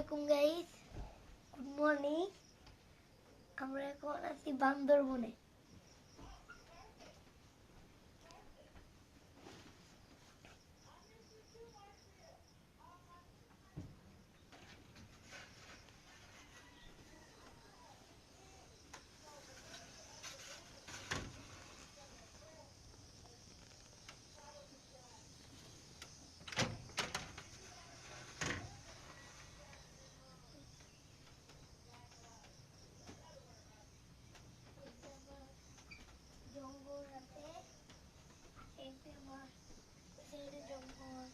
আলাইকুম guys good morning আমরা এখন আছি বান্দরবনে জঙ্গল আছে এই যে আমার সাইডে জঙ্গল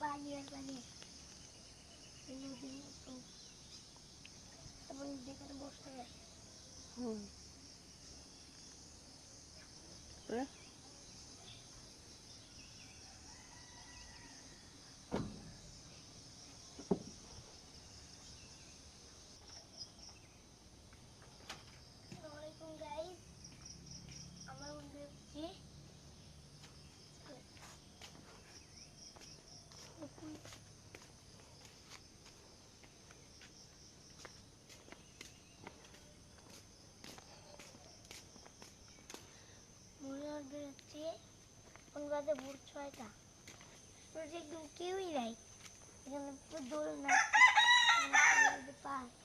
এখানে পানি আর পানি এই নদীর মতো তারপর যেখানে বসতে হয় হুম তারপরে? আসসালামাইকুম গাইস আমরা বন্ধু হচ্ছি মনে হবে হচ্ছে কোন ভোর ছয়টা। একদম কেউই নাই। এখানে দোল না পার্ক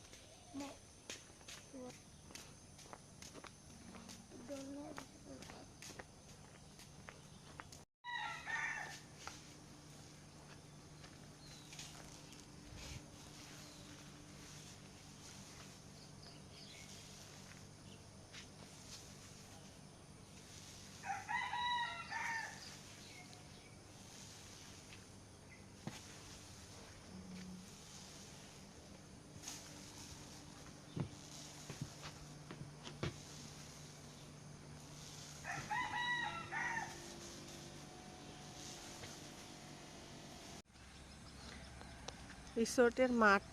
রিসোর্টের মাঠ।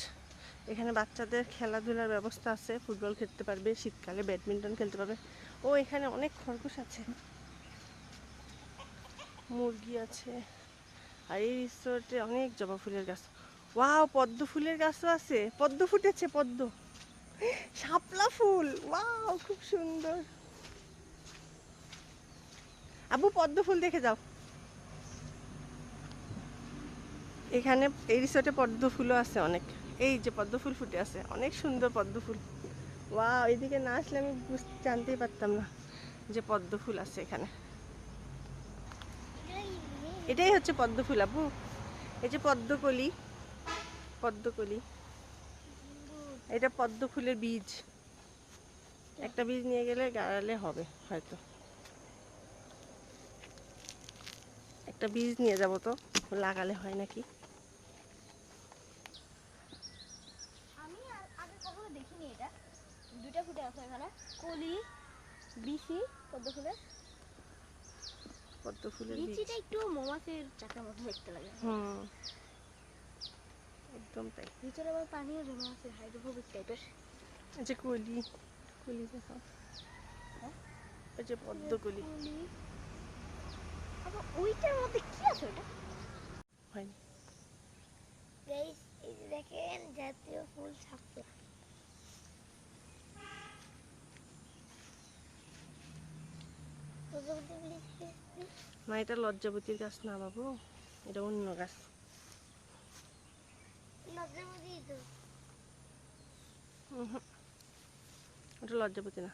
এখানে বাচ্চাদের খেলাধুলার ব্যবস্থা আছে, ফুটবল খেলতে পারবে, শীতকালে ব্যাডমিন্টন খেলতে পারবে। ও, এখানে অনেক খরগোশ আছে। মুরগি আছে। আর এই রিসোর্টে অনেক জবা ফুলের গাছ। ওয়াও, পদ্ম ফুলের গাছও আছে। পদ্ম ফুটেছে, পদ্ম। শাপলা ফুল। ওয়াও, খুব সুন্দর। আবু, পদ্ম ফুল দেখে যাও। এখানে এই রিসোর্টে পদ্ম ফুলও আছে অনেক। এই যে পদ্ম ফুল ফুটে আছে, অনেক সুন্দর পদ্ম ফুল। ওয়া এদিকে না আসলে আমি বুঝতে জানতেই পারতাম না যে পদ্ম ফুল আছে এখানে। এটাই হচ্ছে পদ্ম ফুল আপু এই যে পদ্মকলি পদ্মকলি। এটা পদ্ম ফুলের বীজ। একটা বীজ নিয়ে গেলে গাড়ালে হবে, হয়তো। একটা বীজ নিয়ে যাব তো, লাগালে হয় নাকি আমি আর আগে কখনো দেখিনি এটা দুইটা ফুটে আছে এখানে কলি বিচি পদ্ম ফুলের পদ্ম ফুলের বিচিটা একটু মৌমাছির চাকার মতো দেখতে লাগে। হুম। একদম তাই। ভিতরে আবার পানিও জমা আছে হাইড্রোফোবিক টাইপের। যে কলি কলি দেখো। যে পদ্মকলি কলি। আবার ওইটার মধ্যে কি আছে ওটা? হয়নি। গাইস এই যে দেখেন জাতীয় ফুল ছাপলা না এটা লজ্জাবতীর গাছ না বাবু এটা অন্য গাছ। ওটা লজ্জাবতী না।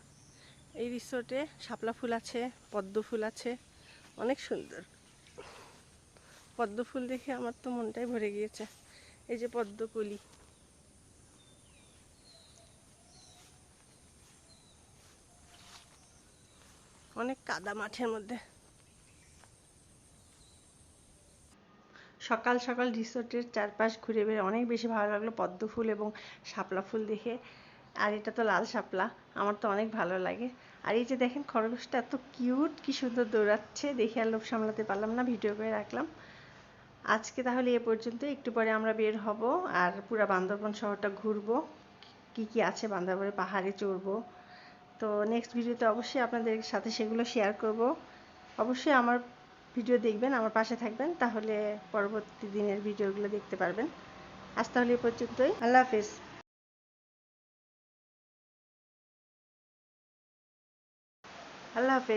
এই রিসোর্টে শাপলা ফুল আছে পদ্ম ফুল আছে অনেক সুন্দর। পদ্ম ফুল দেখে আমার তো মনটাই ভরে গিয়েছে। এই যে পদ্ম পদ্মকলি অনেক কাদা মাঠের মধ্যে। সকাল সকাল রিসোর্টের চারপাশ ঘুরে বেড়ে অনেক বেশি ভালো লাগল। পদ্ম ফুল এবং শাপলা ফুল দেখে। আর এটা তো লাল শাপলা, আমার তো অনেক ভালো লাগে। আর এই যে দেখেন খরগোশটা এত কিউট, কি সুন্দর দৌড়াচ্ছে, দেখে আর লোভ সামলাতে পারলাম না, ভিডিও করে রাখলাম। আজকে তাহলে এ পর্যন্ত, একটু পরে আমরা বের হব আর পুরো বান্দরবন শহরটা ঘুরবো। কি কি আছে বান্দরবনে পাহাড়ে চড়বো। তো নেক্সট ভিডিওতে অবশ্যই আপনাদের সাথে সেগুলো শেয়ার করব। অবশ্যই আমার ভিডিও দেখবেন, আমার পাশে থাকবেন, তাহলে পরবর্তী দিনের ভিডিওগুলো দেখতে পারবেন। আজ তাহলে এ পর্যন্তই। আল্লাহ হাফিজ। আল্লাহ হাফিজ।